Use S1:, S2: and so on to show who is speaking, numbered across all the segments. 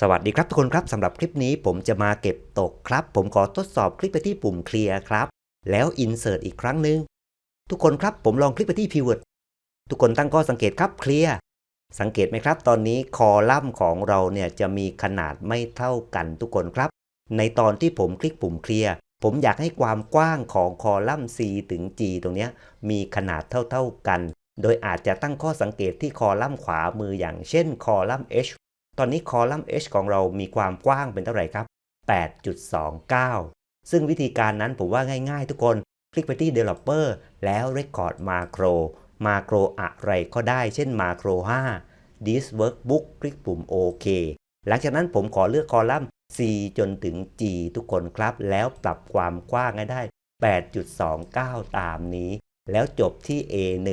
S1: สวัสดีครับทุกคนครับสำหรับคลิปนี้ผมจะมาเก็บตกครับ ผมขอทดสอบคลิกไปที่ปุ่มเคลียร์ครับ แล้ว insert อีกครั้งหนึ่งทุกคนครับผมลองคลิกไปที่ keyword ทุกคนตั้งข้อสังเกตครับเคลียร์สังเกตไหมครับ ตอนนี้คอลัมน์ของเราเนี่ยจะมีขนาดไม่เท่ากันทุกคนครับ ในตอนที่ผมคลิกปุ่มเคลียร์ผมอยากให้ความกว้างของคอลัมน์ C ถึง G ตรงนี้มีขนาดเท่าๆกัน โดยอาจจะตั้งข้อสังเกตที่คอลัมน์ขวามืออย่างเช่นคอลัมน์ H ตอนนี้คอลัมน์ H ของเรามีความกว้างเป็นเท่าไหร่ครับ 8.29 ซึ่งวิธีการนั้นผมว่าง่ายๆทุกคน คลิกไปที่ Developer แล้ว Record Macro Macro อะไรก็ได้ เช่น Macro 5 This Workbook คลิกปุ่ม OK หลังจากนั้นผมขอเลือกคอลัมน์ C จนถึง G ทุกคนครับ แล้วปรับความกว้างให้ได้ 8.29 ตามนี้ แล้วจบที่ A1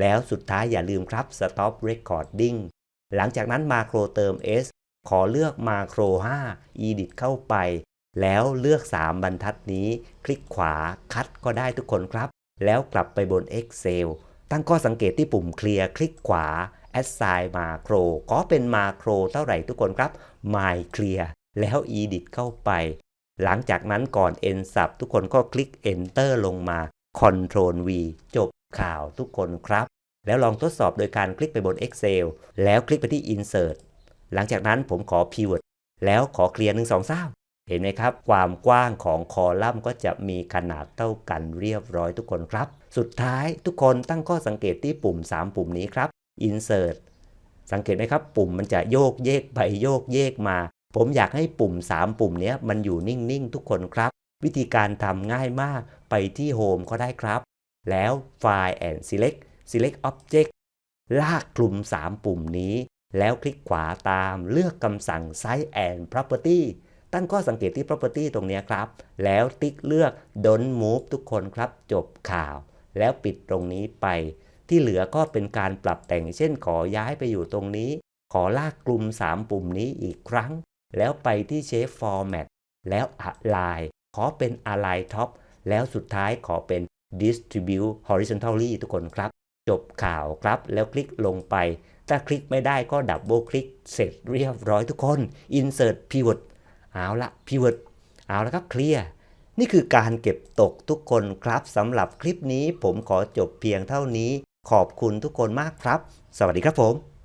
S1: แล้วสุดท้ายอย่าลืมครับ Stop Recording หลังจากนั้นมาโครเติม S ขอเลือกมาโคร5 Edit เข้าไป แล้วเลือก 3 บรรทัดนี้ คลิกขวาคัดก็ได้ทุกคนครับ แล้วกลับไปบน Excel ตั้งข้อสังเกตที่ปุ่มเคลียร์คลิกขวา Assign มาโครก็เป็นมาโครเท่าไหร่ทุกคนครับ My Clear แล้ว Edit เข้าไป หลังจากนั้นก่อน End Sub ทุกคนก็คลิก Enter ลงมา Ctrl V จบข่าวทุกคนครับ แล้วลองทดสอบโดยการคลิกไปบน Excel แล้วคลิกไปที่ Insert หลังจากนั้นผมขอ Keyword แล้วขอเคลียร์1 2 3เห็นไหมครับ ความกว้างของคอลัมน์ก็จะมีขนาดเท่ากันเรียบร้อยทุกคนครับ สุดท้ายทุกคนตั้งข้อสังเกตที่ปุ่ม 3 ปุ่มนี้ครับ Insert สังเกตไหมครับ ปุ่มมันจะโยกเยกไปโยกเยกมา ผมอยากให้ปุ่ม 3 ปุ่มนี้มันอยู่นิ่งๆ ทุกคนครับ วิธีการทำง่ายมากไปที่ Home ก็ได้ครับ แล้ว File and Select Select Object ลากกลุ่ม 3 ปุ่มนี้ แล้วคลิกขวาตามเลือกคำสั่ง Size and Property ตั้งข้อสังเกตที่ Property ตรงนี้ครับ แล้วติ๊กเลือก Don't Move ทุกคนครับ จบข่าว แล้วปิดตรงนี้ไป ที่เหลือก็เป็นการปรับแต่งเช่นขอย้ายไปอยู่ตรงนี้ ขอลากกลุ่ม 3 ปุ่มนี้อีกครั้ง แล้วไปที่ Shape Format แล้ว Align ขอเป็น Align Top แล้วสุดท้ายขอเป็น Distribute Horizontally ทุกคนครับ จบข่าวครับ แล้วคลิกลงไป ถ้าคลิกไม่ได้ก็ดับเบิลคลิกเสร็จเรียบร้อยทุกคน Insert Pivot เอาละ Pivot เอาละครับเคลียร์นี่คือการเก็บตกทุกคนครับสำหรับคลิปนี้ผมขอจบเพียงเท่านี้ ขอบคุณทุกคนมากครับ สวัสดีครับผม